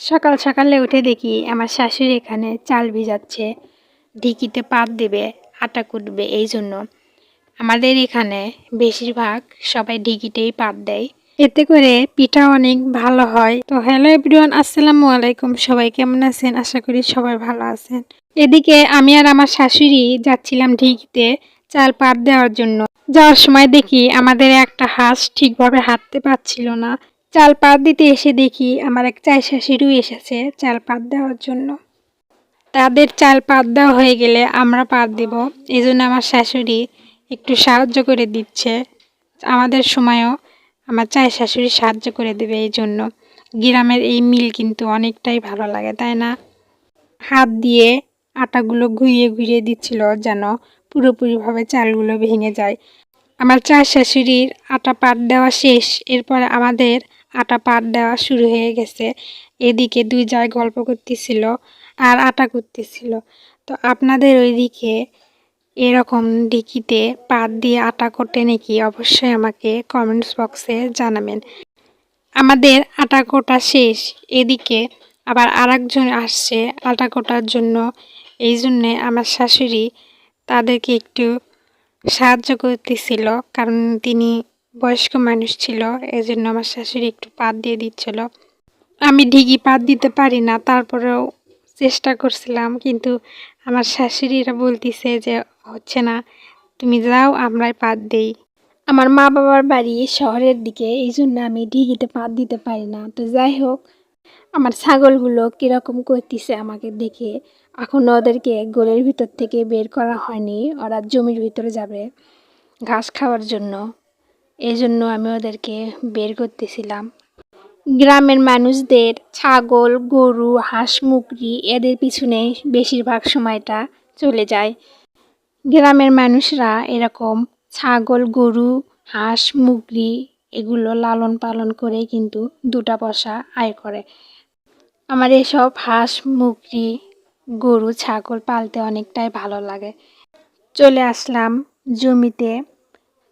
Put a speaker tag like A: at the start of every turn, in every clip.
A: সকাল সকালে উঠে দেখি আমার শাশুড়ি এখানে চাল ভিজাচ্ছে, ঢিকিতে পাত দেবে, আটা কুটবে, এই জন্য। আমাদের এখানে বেশিরভাগ সবাই ঢিকিতেই পাত দেয়। এতে করে পিঠা অনেক ভালো হয়। তো হ্যালো এভরিওয়ান, আসসালামু আলাইকুম। সবাই কেমন আছেন? আশা করি সবাই ভালো আছেন। এদিকে আমি আর আমার শাশুড়ি যাচ্ছিলাম ঢিকিতে চাল পাত দেওয়ার জন্য। যাওয়ার সময় দেখি আমাদের একটা হাঁস ঠিকভাবে হাঁটতে পারছিল না। চাল পাত দিতে এসে দেখি আমার এক চাই শাশুড়িও এসেছে চাল পাত দেওয়ার জন্য। তাদের চাল পাত দেওয়া হয়ে গেলে আমরা পাত দেব। এই জন্য আমার শাশুড়ি একটু সাহায্য করে দিচ্ছে। আমাদের সময়ও আমার চাই শাশুড়ি সাহায্য করে দেবে এই জন্য। গ্রামের এই মিল কিন্তু অনেকটাই ভালো লাগে, তাই না? হাত দিয়ে আটাগুলো ঘুরিয়ে ঘুরিয়ে দিচ্ছিল যেন পুরোপুরিভাবে চালগুলো ভেঙে যায়। আমার চার শাশুড়ির আটা পাট দেওয়া শেষ। এরপরে আমাদের আটা পাট দেওয়া শুরু হয়ে গেছে। এদিকে দুই জায় গল্প করতেছিল আর আটা করতেছিল। তো আপনাদের ওইদিকে এরকম ডিকিতে পাত দিয়ে আটা করতে নাকি অবশ্যই আমাকে কমেন্টস বক্সে জানাবেন। আমাদের আটা কোটা শেষ, এদিকে আবার আরেকজন আসছে আটা কোটার জন্য। এই জন্যে আমার শাশুড়ি তাদেরকে একটু সাহায্য করতেছিল, কারণ তিনি বয়স্ক মানুষ ছিল এই জন্য আমার শাশুড়ি একটু পাত দিয়ে দিচ্ছিল। আমি ঢিগি পাত দিতে পারি না, তারপরেও চেষ্টা করছিলাম, কিন্তু আমার শাশুড়িরা বলতিছে যে, হচ্ছে না, তুমি যাও, আমরাই পাত দেই। আমার মা বাবার বাড়ি শহরের দিকে এই জন্য আমি ঢিগিতে পাত দিতে পারি না। তো যাই হোক, আমার ছাগলগুলো কীরকম করতেছে আমাকে দেখে, এখন ওদেরকে গোলের ভিতর থেকে বের করা হয়নি, ওরা জমির ভিতরে যাবে, ঘাস খাওয়ার জন্য। এই জন্য আমি ওদেরকে বের করতেছিলাম। গ্রামের মানুষদের ছাগল, গরু, হাঁস, মুরগি এদের পিছনে বেশিরভাগ সময়টা চলে যায়। গ্রামের মানুষরা এরকম ছাগল, গরু, হাঁস, মুরগি এগুলো লালন পালন করে কিন্তু দুটা পয়সা আয় করে। আমার এসব হাঁস, মুরগি, গরু, ছাগল পালতে অনেকটাই ভালো লাগে। চলে আসলাম জমিতে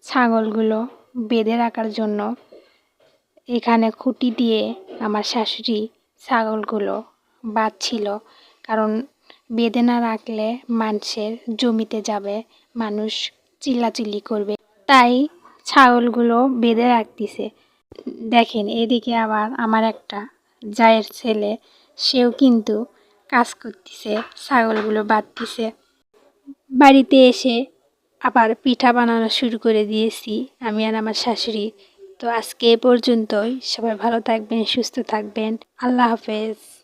A: ছাগলগুলো বেঁধে রাখার জন্য এখানে খুঁটি দিয়ে আমার শাশুড়ি ছাগলগুলো বাঁধছিল। কারণ বেঁধে না রাখলে মানুষের জমিতে যাবে, মানুষ চিল্লাচিল্লি করবে। তাই ছাগলগুলো বেঁধে রাখতেছে। দেখেন, এদিকে আবার আমার একটা জায়ের ছেলে, সেও কিন্তু কাজ করতেছে, ছাগলগুলো বাঁধতেছে। বাড়িতে এসে আবার পিঠা বানানো শুরু করে দিয়েছি, আমি আর আমার শাশুড়ি। তো আজকে এ পর্যন্তই। সবাই ভালো থাকবেন, সুস্থ থাকবেন। আল্লাহ হাফেজ।